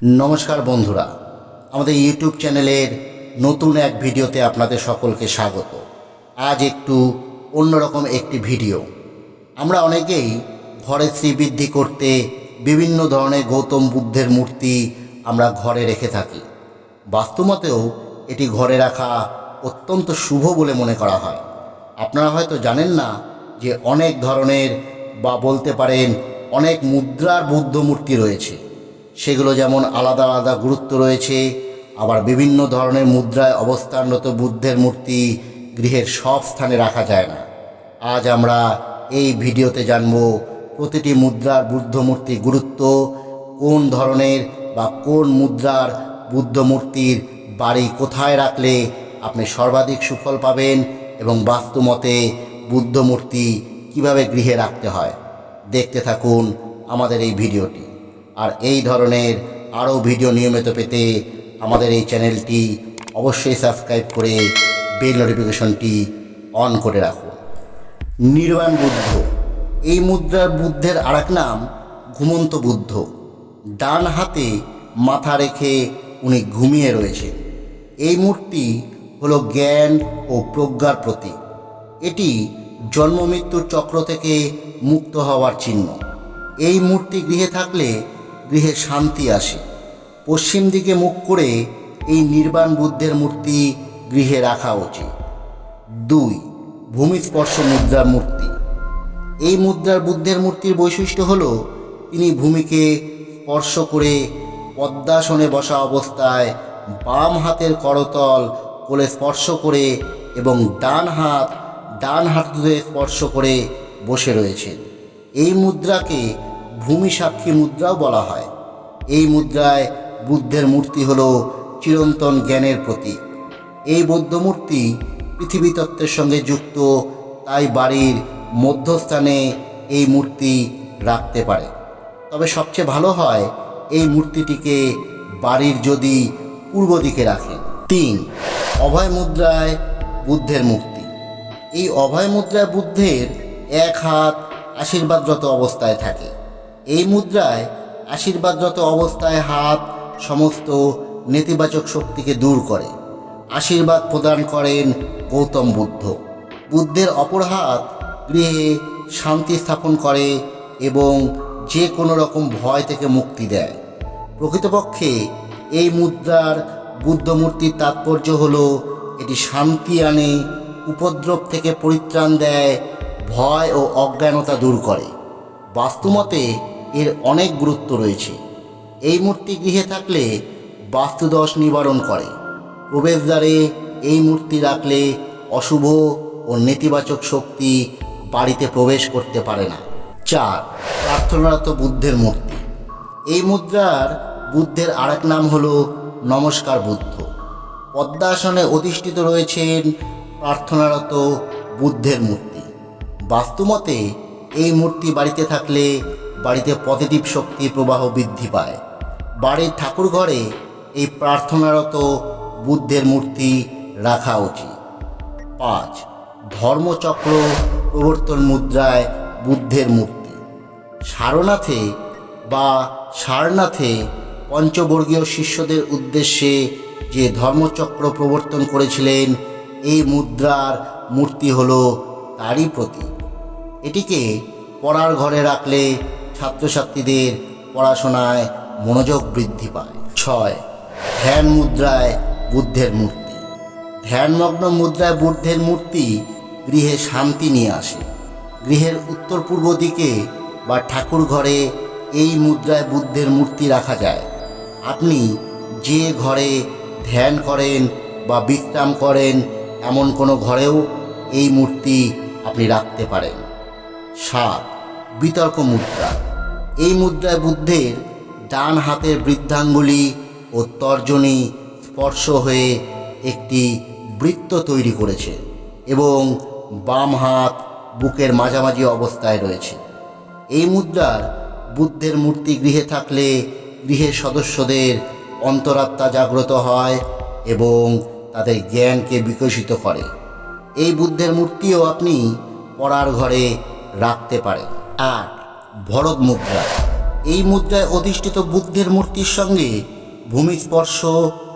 নমস্কার বন্ধুরা, আমাদের ইউটিউব চ্যানেলের নতুন এক ভিডিওতে আপনাদের সকলকে স্বাগত। আজ একটু অন্যরকম একটি ভিডিও। আমরা অনেকেই ঘরে শ্রীবৃদ্ধি করতে বিভিন্ন ধরনের গৌতম বুদ্ধের মূর্তি আমরা ঘরে রেখে থাকি। বাস্তুমতেও এটি ঘরে রাখা অত্যন্ত শুভ বলে মনে করা হয়। আপনারা হয়তো জানেন না যে অনেক ধরনের বা বলতে পারেন অনেক মুদ্রার বুদ্ধ মূর্তি রয়েছে। সেগুলো যেমন আলাদা আলাদা গুরুত্ব রয়েছে, আবার বিভিন্ন ধরনের মুদ্রায় অবস্থানরত বুদ্ধের মূর্তি গৃহের সব স্থানে রাখা যায় না। আজ আমরা এই ভিডিওতে জানব প্রতিটি মুদ্রার বুদ্ধ মূর্তির গুরুত্ব, কোন ধরনের বা কোন মুদ্রার বুদ্ধ মূর্তির বাড়ি কোথায় রাখলে আপনি সর্বাধিক সুফল পাবেন এবং বাস্তুমতে বুদ্ধ মূর্তি কীভাবে গৃহে রাখতে হয়। দেখতে থাকুন আমাদের এই ভিডিওটি। আর এই ধরনের আরও ভিডিও নিয়মিত পেতে আমাদের এই চ্যানেলটি অবশ্যই সাবস্ক্রাইব করে বেল নোটিফিকেশনটি অন করে রাখুন। নির্বাণ বুদ্ধ। এই মুদ্রার বুদ্ধের আরেক নাম ঘুমন্ত বুদ্ধ। ডান হাতে মাথা রেখে উনি ঘুমিয়ে রয়েছেন। এই মূর্তি হলো জ্ঞান ও প্রজ্ঞার প্রতীক। এটি জন্ম মৃত্যুর চক্র থেকে মুক্ত হওয়ার চিহ্ন। এই মূর্তি গৃহে থাকলে গৃহে শান্তি আসে। পশ্চিম দিকে মুখ করে এই নির্বাণ বুদ্ধের মূর্তি গৃহে রাখা উচিত। দুই, ভূমিস্পর্শ মুদ্রার মূর্তি। এই মুদ্রার বুদ্ধের মূর্তির বৈশিষ্ট্য হল, তিনি ভূমিকে স্পর্শ করে পদ্মাসনে বসা অবস্থায় বাম হাতের করতল কোলে স্পর্শ করে এবং ডান হাত ডান হাত ধুয়ে স্পর্শ করে বসে রয়েছেন। এই মুদ্রাকে ভূমি সাক্ষী মুদ্রাও বলা হয়। এই মুদ্রায় বুদ্ধের মূর্তি হল চিরন্তন জ্ঞানের প্রতীক। এই বৌদ্ধ মূর্তি পৃথিবী তত্ত্বের সঙ্গে যুক্ত, তাই বাড়ির মধ্যস্থানে এই মূর্তি রাখতে পারে। তবে সবচেয়ে ভালো হয় এই মূর্তিটিকে বাড়ির যদি পূর্ব দিকে রাখেন তিন, অভয় মুদ্রায় বুদ্ধের মূর্তি। এই অভয় মুদ্রায় বুদ্ধের এক হাত আশীর্বাদরত অবস্থায় থাকে। এই মুদ্রায় আশীর্বাদরত অবস্থায় হাত সমস্ত নেতিবাচক শক্তিকে দূর করে। আশীর্বাদ প্রদান করেন গৌতম বুদ্ধ। বুদ্ধের অপর হাত গৃহে শান্তি স্থাপন করে এবং যে কোনো রকম ভয় থেকে মুক্তি দেয়। প্রকৃতপক্ষে এই মুদ্রার বুদ্ধমূর্তির তাৎপর্য হলো, এটি শান্তি আনে, উপদ্রব থেকে পরিত্রাণ দেয়, ভয় ও অজ্ঞানতা দূর করে। বাস্তুমতে এর অনেক গুরুত্ব রয়েছে। এই মূর্তি গৃহে থাকলে বাস্তুদোষ নিবারণ করে। প্রবেশদ্বারে এই মূর্তি রাখলে অশুভ ও নেতিবাচক শক্তি বাড়িতে প্রবেশ করতে পারে না। চার, প্রার্থনারত বুদ্ধের মূর্তি। এই মুদ্রার বুদ্ধের আরেক নাম হল নমস্কার বুদ্ধ। পদ্মাসনে অধিষ্ঠিত রয়েছেন প্রার্থনারত বুদ্ধের মূর্তি। বাস্তুমতে এই মূর্তি বাড়িতে থাকলে বাড়িতে পজিটিভ শক্তি প্রবাহ বৃদ্ধি পায়। বাড়ির ঠাকুর ঘরে এই প্রার্থনারত বুদ্ধের মূর্তি রাখা উচিত। পাঁচ, ধর্মচক্র প্রবর্তন মুদ্রায় বুদ্ধের মূর্তি। সারনাথে বা সারনাথে পঞ্চবর্গীয় শিষ্যদের উদ্দেশ্যে যে ধর্মচক্র প্রবর্তন করেছিলেন, এই মুদ্রার মূর্তি হল তারই প্রতীক। এটিকে পড়ার ঘরে রাখলে ছাত্রছাত্রীদের পড়াশোনায় মনোযোগ বৃদ্ধি পায়। ছয়, ধ্যান মুদ্রায় বুদ্ধের মূর্তি। ধ্যানমগ্ন মুদ্রায় বুদ্ধের মূর্তি গৃহে শান্তি নিয়ে আসে। গৃহের উত্তর পূর্ব দিকে বা ঠাকুর ঘরে এই মুদ্রায় বুদ্ধের মূর্তি রাখা যায়। আপনি যে ঘরে ধ্যান করেন বা বিশ্রাম করেন, এমন কোনো ঘরেও এই মূর্তি আপনি রাখতে পারেন। সাত বিতর্ক মুদ্রা। এই মুদ্রায় বুদ্ধের ডান হাতের বৃদ্ধাঙ্গুলি ও তর্জনী স্পর্শ হয়ে একটি বৃত্ত তৈরি করেছে এবং বাম হাত বুকের মাঝামাঝি অবস্থায় রয়েছে। এই মুদ্রার বুদ্ধের মূর্তি গৃহে থাকলে গৃহের সদস্যদের অন্তরাত্মা জাগ্রত হয় এবং তাদের জ্ঞানকে বিকশিত করে। এই বুদ্ধের মূর্তিও আপনি পড়ার ঘরে রাখতে পারেন। আট ভরত মুদ্রা। এই মুদ্রায় অধিষ্ঠিত বুদ্ধের মূর্তির সঙ্গে ভূমিস্পর্শ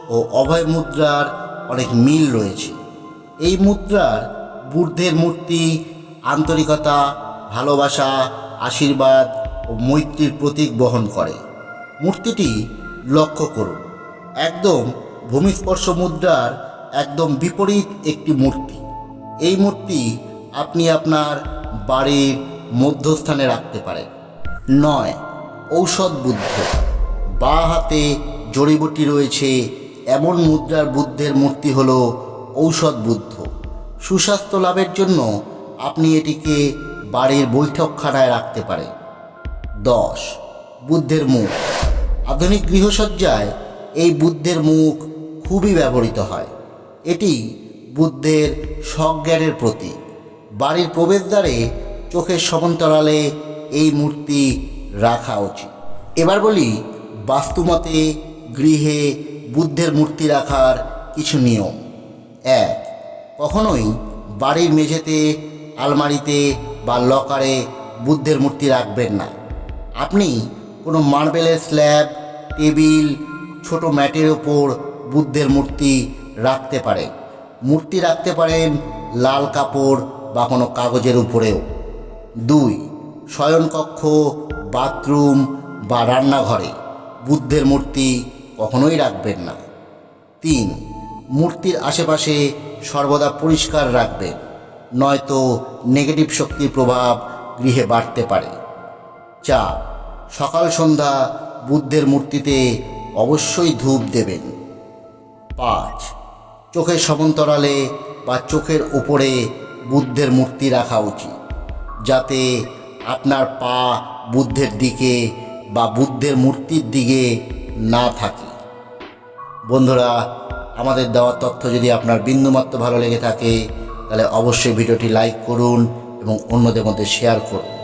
ও অভয় মুদ্রার অনেক মিল রয়েছে। এই মুদ্রার বুদ্ধের মূর্তি, আন্তরিকতা, ভালোবাসা, আশীর্বাদ ও মৈত্রীর প্রতীক বহন করে। মূর্তিটি লক্ষ্য করুন, একদম ভূমিস্পর্শ মুদ্রার একদম বিপরীত একটি মূর্তি। এই মূর্তি আপনি আপনার বাড়ির মধ্যস্থানে রাখতে পারেন নয়, ঔষধ বুদ্ধ। বা হাতে জড়িবুটি রয়েছে, এমন মুদ্রার বুদ্ধের মূর্তি হল ঔষধ বুদ্ধ। সুস্বাস্থ্য লাভের জন্য আপনি এটিকে বাড়ির বৈঠকখানায় রাখতে পারেন দশ, বুদ্ধের মুখ। আধুনিক গৃহসজ্জায় এই বুদ্ধের মুখ খুবই ব্যবহৃত হয়। এটি বুদ্ধের সজ্ঞানের প্রতীক। বাড়ির প্রবেশদ্বারে চোখের সমান্তরালে এই মূর্তি রাখা উচিত। এবার বলি, বাস্তুমতে গৃহে বুদ্ধের মূর্তি রাখার কিছু নিয়ম। এক, কখনোই বাড়ির মেঝেতে, আলমারিতে বা লকারে বুদ্ধের মূর্তি রাখবেন না। আপনি কোনো মার্বেলের স্ল্যাব, টেবিল, ছোট ম্যাটের ওপর বুদ্ধের মূর্তি রাখতে পারেন। মূর্তি রাখতে পারেন লাল কাপড় বা কোনো কাগজের উপরেও। দুই, শয়নকক্ষ, বাথরুম বা রান্নাঘরে। বুদ্ধের মূর্তি কখনোই রাখবেন না। তিন, মূর্তির আশেপাশে সর্বদা পরিষ্কার রাখবেন, নয়তো নেগেটিভ শক্তির প্রভাব গৃহে বাড়তে পারে। চার, সকাল সন্ধ্যা বুদ্ধের মূর্তিতে অবশ্যই ধূপ দেবেন। পাঁচ, চোখের সমান্তরালে বা চোখের উপরে বুদ্ধের মূর্তি রাখা উচিত। যাতে আপনার পা বুদ্ধের দিকে বা বুদ্ধের মূর্তির দিকে না থাকে। বন্ধুরা, আমাদের দেওয়া তথ্য যদি আপনার বিন্দুমাত্র ভালো লেগে থাকে, তাহলে অবশ্যই ভিডিওটি লাইক করুন এবং অন্যদের মধ্যে শেয়ার করুন।